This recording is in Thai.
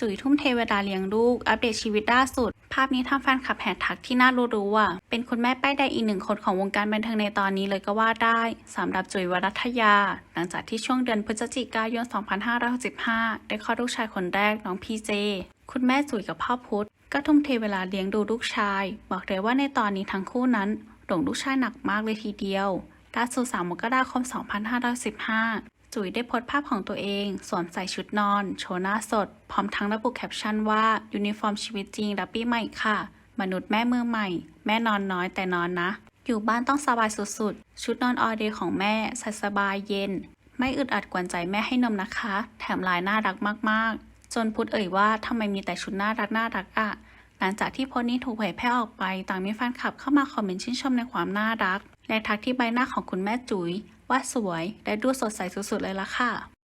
จุ๋ยทุ่มเทเวลาเลี้ยงลูก อัปเดตชีวิตล่าสุด ภาพนี้ทำแฟนคลับแห่ทักที่น่ารู้ๆว่า เป็นคุณแม่ป้ายแดงอีกหนึ่งคนของวงการบันเทิงในตอนนี้เลยก็ว่าได้สำหรับจุ๋ยวรัตยา หลังจากที่ช่วงเดือนพฤศจิกายน 2565 ได้คลอดลูกชายคนแรกน้องพีเจ คุณแม่จุ๋ยกับพ่อพุธก็ทุ่มเทเวลาเลี้ยงดูลูกชาย บอกเลยว่าในตอนนี้ทั้งคู่นั้นหลงลูกชายหนักมากเลยทีเดียวล่าสุด3มกราคม 2515 จุ๋ยได้โพสต์ภาพของตัวเอง สวมใส่ชุดนอน โชว์หน้าสด พร้อมทั้งระบุแคปชั่นว่า ยูนิฟอร์มชีวิตจริงรับปีใหม่ค่ะ มนุษย์แม่มือใหม่ แม่นอนน้อยแต่นอนนะ อยู่บ้านต้องสบายสุดๆ ชุดนอนออเดย์ของแม่ใส่สบายเย็น ไม่อึดอัดกวนใจแม่ให้นมนะคะ แถมลายน่ารักมากๆ จนพุทธเอ่ยว่าทำไมมีแต่ชุดน่ารักน่ารักอะหลังจากที่โพสต์นี้ถูกเผยแพร่ออกไป ต่างมีแฟนคลับเข้ามาคอมเมนต์ชื่นชมในความน่ารัก และทักที่ใบหน้าของคุณแม่จุ๋ย ว่าสวยและดูสดใสสุดๆเลยล่ะค่ะ